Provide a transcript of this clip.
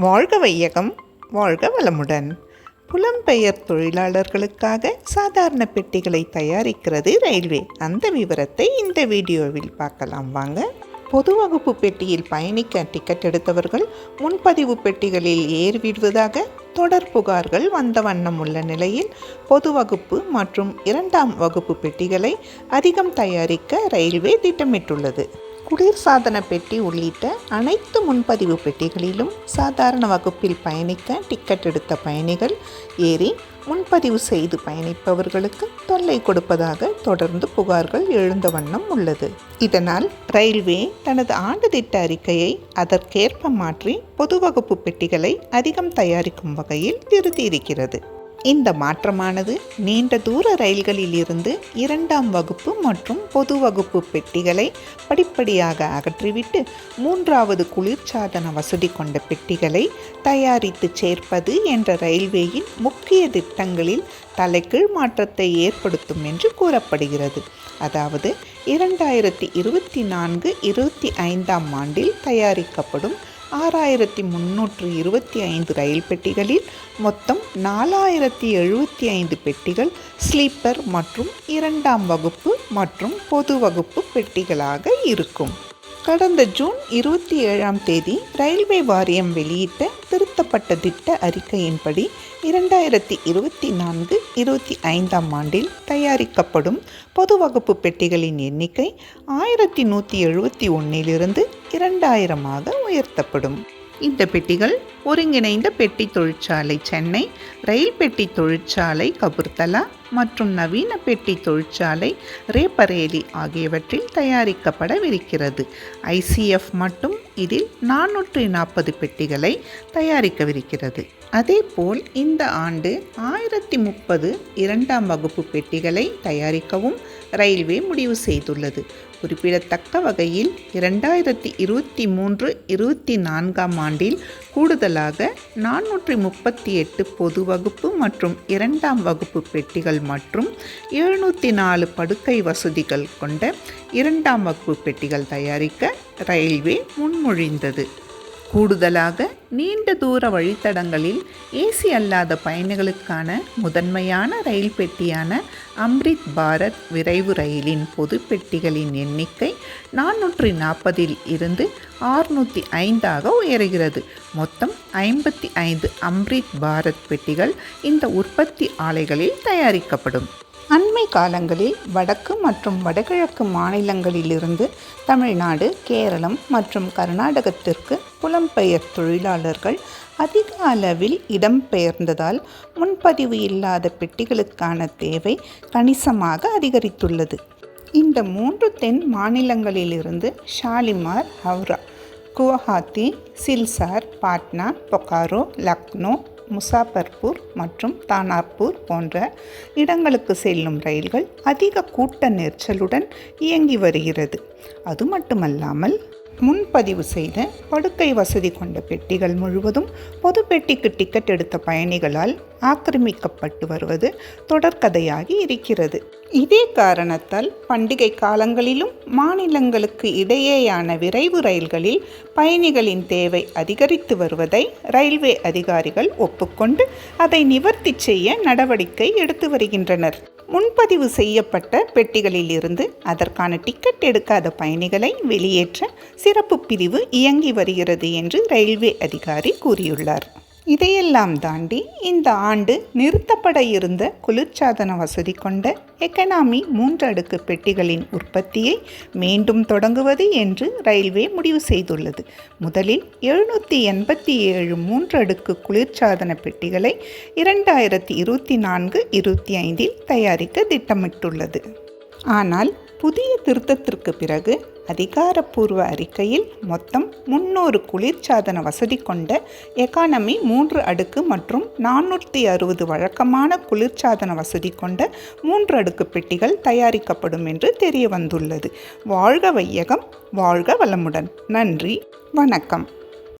வாழ்க வையகம் வாழ்க வளமுடன். புலம்பெயர் தொழிலாளர்களுக்காக சாதாரண பெட்டிகளை தயாரிக்கிறது ரயில்வே. அந்த விவரத்தை இந்த வீடியோவில் பார்க்கலாம். வாங்க. பொது வகுப்பு பெட்டியில் பயணிக்க டிக்கெட் எடுத்தவர்கள் முன்பதிவு பெட்டிகளில் ஏறிவிடுவதாக தொடர் புகார்கள் வந்த வண்ணம் உள்ள நிலையில் பொது வகுப்பு மற்றும் இரண்டாம் வகுப்பு பெட்டிகளை அதிகம் தயாரிக்க ரயில்வே திட்டமிட்டுள்ளது. குளிர்சாதன பெட்டி உள்ளிட்ட அனைத்து முன்பதிவு பெட்டிகளிலும் சாதாரண வகுப்பில் பயணிக்க டிக்கெட் எடுத்த பயணிகள் ஏறி முன்பதிவு செய்து பயணிப்பவர்களுக்கு தொல்லை கொடுப்பதாக தொடர்ந்து புகார்கள் எழுந்த வண்ணம் உள்ளது. இதனால் ரயில்வே தனது ஆண்டு திட்ட அறிக்கையை அதற்கேற்ப மாற்றி பொது வகுப்பு பெட்டிகளை அதிகம் தயாரிக்கும் வகையில் திருத்தியிருக்கிறது. இந்த மாற்றமானது நீண்ட தூர ரயில்களில் இருந்து இரண்டாம் வகுப்பு மற்றும் பொது வகுப்பு பெட்டிகளை படிப்படியாக அகற்றிவிட்டு மூன்றாவது குளிர்சாதன வசதி கொண்ட பெட்டிகளை தயாரித்து சேர்ப்பது என்ற ரயில்வேயின் முக்கிய திட்டங்களில் தலைகீழ் மாற்றத்தை ஏற்படுத்தும் என்று கூறப்படுகிறது. அதாவது இரண்டாயிரத்தி இருபத்தி நான்கு இருபத்தி ஐந்தாம் ஆண்டில் தயாரிக்கப்படும் ஆறாயிரத்தி முன்னூற்று இருபத்தி ஐந்து ரயில் பெட்டிகளில் மொத்தம் நாலாயிரத்தி எழுபத்தி ஐந்து பெட்டிகள் ஸ்லீப்பர் மற்றும் இரண்டாம் வகுப்பு மற்றும் பொது வகுப்பு பெட்டிகளாக இருக்கும். கடந்த ஜூன் இருபத்தி ஏழாம் தேதி ரயில்வே வாரியம் வெளியிட்ட திருத்தப்பட்ட திட்ட அறிக்கையின்படி இரண்டாயிரத்தி இருபத்தி நான்கு இருபத்தி ஐந்தாம் ஆண்டில் தயாரிக்கப்படும் பொது வகுப்பு பெட்டிகளின் எண்ணிக்கை ஆயிரத்தி நூற்றி எழுபத்தி ஒன்றிலிருந்து இரண்டாயிரமாக உயர்த்தப்படும். இந்த பெட்டிகள் ஒருங்கிணைந்த பெட்டி தொழிற்சாலை சென்னை ரயில் பெட்டி தொழிற்சாலை கபுர்தலா மற்றும் நவீன பெட்டி தொழிற்சாலை ரேபரேலி ஆகியவற்றில் தயாரிக்கப்படவிருக்கிறது. ஐசிஎஃப் மட்டும் இதில் நானூற்றி நாற்பது பெட்டிகளை தயாரிக்கவிருக்கிறது. அதேபோல் இந்த ஆண்டு ஆயிரத்தி முப்பது இரண்டாம் வகுப்பு பெட்டிகளை தயாரிக்கவும் ரயில்வே முடிவு செய்துள்ளது. குறிப்பிடத்தக்க வகையில் இரண்டாயிரத்தி இருபத்தி மூன்று இருபத்தி நான்காம் ஆண்டில் கூடுதலாக நானூற்றி முப்பத்தி எட்டு பொது வகுப்பு மற்றும் இரண்டாம் வகுப்பு பெட்டிகள் மற்றும் எழுநூற்றி நாலு படுக்கை வசதிகள் கொண்ட இரண்டாம் வகுப்பு பெட்டிகள் தயாரிக்க ரயில்வே முன்மொழிந்தது. கூடுதலாக நீண்ட தூர வழித்தடங்களில் ஏசி அல்லாத பயணிகளுக்கான முதன்மையான ரயில் பெட்டியான அம்ரித் பாரத் விரைவு ரயிலின் பொது பெட்டிகளின் எண்ணிக்கை நானூற்றி நாற்பதில் இருந்து ஆறுநூற்றி ஐந்தாக உயர்கிறது. மொத்தம் ஐம்பத்தி ஐந்து அம்ரித் பாரத் பெட்டிகள் இந்த உற்பத்தி ஆலைகளில் தயாரிக்கப்படும். அண்மை காலங்களில் வடக்கு மற்றும் வடகிழக்கு மாநிலங்களிலிருந்து தமிழ்நாடு கேரளம் மற்றும் கர்நாடகத்திற்கு புலம்பெயர் தொழிலாளர்கள் அதிக அளவில் இடம்பெயர்ந்ததால் முன்பதிவு இல்லாத பெட்டிகளுக்கான தேவை கணிசமாக அதிகரித்துள்ளது. இந்த மூன்று தென் மாநிலங்களிலிருந்து ஷாலிமார் ஹவுரா குவஹாத்தி சில்சார் பாட்னா பொக்காரோ லக்னோ முசாபர்பூர் மற்றும் தானார்பூர் போன்ற இடங்களுக்கு செல்லும் ரயில்கள் அதிக கூட்ட நெரிசலுடன் இயங்கி வருகிறது. அது மட்டுமல்லாமல் முன்பதிவு செய்த படுக்கை வசதி கொண்ட பெட்டிகள் முழுவதும் பொது பெட்டிக்கு டிக்கெட் எடுத்த பயணிகளால் ஆக்கிரமிக்கப்பட்டு வருவது தொடர்கதையாகி இருக்கிறது. இதே காரணத்தால் பண்டிகை காலங்களிலும் மாநிலங்களுக்கு இடையேயான விரைவு ரயில்களில் பயணிகளின் தேவை அதிகரித்து வருவதை ரயில்வே அதிகாரிகள் ஒப்புக்கொண்டு அதை நிவர்த்தி செய்ய நடவடிக்கை எடுத்து வருகின்றனர். முன்பதிவு செய்யப்பட்ட பெட்டிகளில் இருந்து அதற்கான டிக்கெட் எடுக்காத பயணிகளை வெளியேற்ற சிறப்பு பிரிவு இயங்கி வருகிறது என்று ரயில்வே அதிகாரி கூறியுள்ளார். இதையெல்லாம் தாண்டி இந்த ஆண்டு நிறுத்தப்பட இருந்த குளிர்சாதன வசதி கொண்ட எக்கனாமி மூன்று அடுக்கு பெட்டிகளின் உற்பத்தியை மீண்டும் தொடங்குவது என்று ரயில்வே முடிவு செய்துள்ளது. முதலில் எழுநூற்றி எண்பத்தி ஏழு மூன்று அடுக்கு குளிர்சாதன பெட்டிகளை இரண்டாயிரத்தி இருபத்தி நான்கு இருபத்தி ஐந்தில் தயாரிக்க திட்டமிட்டுள்ளது. ஆனால் புதிய திருத்தத்திற்கு பிறகு அதிகாரப்பூர்வ அறிக்கையில் மொத்தம் முன்னூறு குளிர்சாதன வசதி கொண்ட எக்கானமி மூன்று அடுக்கு மற்றும் நானூற்றி அறுபது வழக்கமான குளிர்சாதன வசதி கொண்ட மூன்று அடுக்கு பெட்டிகள் தயாரிக்கப்படும் என்று தெரிய வந்துள்ளது வாழ்க வையகம் வாழ்க வளமுடன். நன்றி. வணக்கம்.